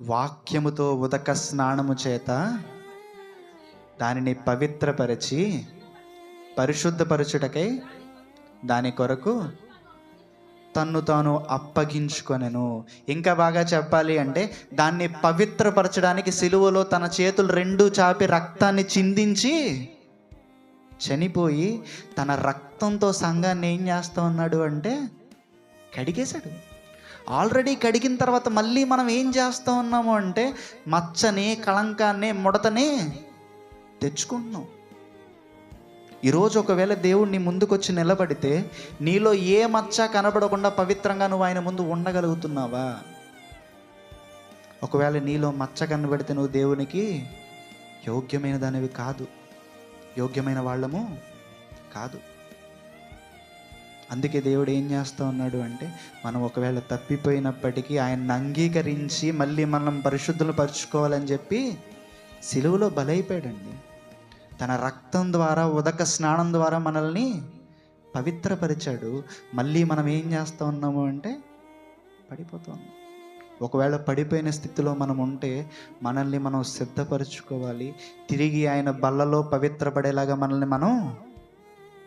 వాక్యముతో ఉదక స్నానము చేత దానిని పవిత్రపరిచి పరిశుద్ధపరచుటకై దాని కొరకు తన్ను తాను అప్పగించుకొనెను. ఇంకా బాగా చెప్పాలి అంటే దాన్ని పవిత్రపరచడానికి సిలువలో తన చేతులు రెండు చాపి రక్తాన్ని చిందించి చనిపోయి తన రక్తంతో సంఘాన్ని ఏం చేస్తా ఉన్నాడు అంటే కడిగేశాడు. ఆల్రెడీ కడిగిన తర్వాత మళ్ళీ మనం ఏం చేస్తూ ఉన్నాము అంటే మచ్చని కళంకాన్ని ముడతని తెచ్చుకుంటున్నాం. ఈరోజు ఒకవేళ దేవుడు నీ ముందుకొచ్చి నిలబడితే నీలో ఏ మచ్చ కనబడకుండా పవిత్రంగా నువ్వు ఆయన ముందు ఉండగలుగుతున్నావా? ఒకవేళ నీలో మచ్చ కనబడితే నువ్వు దేవునికి యోగ్యమైన దానివి కాదు. యోగ్యమైన వాళ్ళము కాదు. అందుకే దేవుడు ఏం చేస్తూ ఉన్నాడు అంటే మనం ఒకవేళ తప్పిపోయినప్పటికీ ఆయన్ని అంగీకరించి మళ్ళీ మనం పరిశుద్ధులు పరుచుకోవాలని చెప్పి సిలువలో బలైపోయాడండి. తన రక్తం ద్వారా ఉదక స్నానం ద్వారా మనల్ని పవిత్రపరిచాడు. మళ్ళీ మనం ఏం చేస్తూ ఉన్నాము అంటే పడిపోతాం ఒకవేళ పడిపోయిన స్థితిలో మనం ఉంటే మనల్ని మనం సిద్ధపరచుకోవాలి. తిరిగి ఆయన బల్లలో పవిత్రపడేలాగా మనల్ని మనం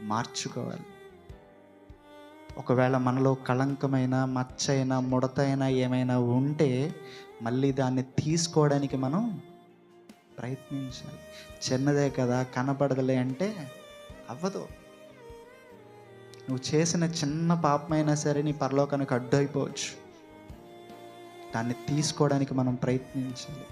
మార్చుకోవాలి. ఒకవేళ మనలో కళంకమైన మచ్చైన ముడతైన ఏమైనా ఉంటే మళ్ళీ దాన్ని తీసుకోవడానికి మనం ప్రయత్నించాలి. చిన్నదే కదా కనపడదులే అంటే అవ్వదు. నువ్వు చేసిన చిన్న పాపమైనా సరే నీ పరలోకానికి అడ్డు అయిపోవచ్చు. దాన్ని తీసుకోవడానికి మనం ప్రయత్నించాలి.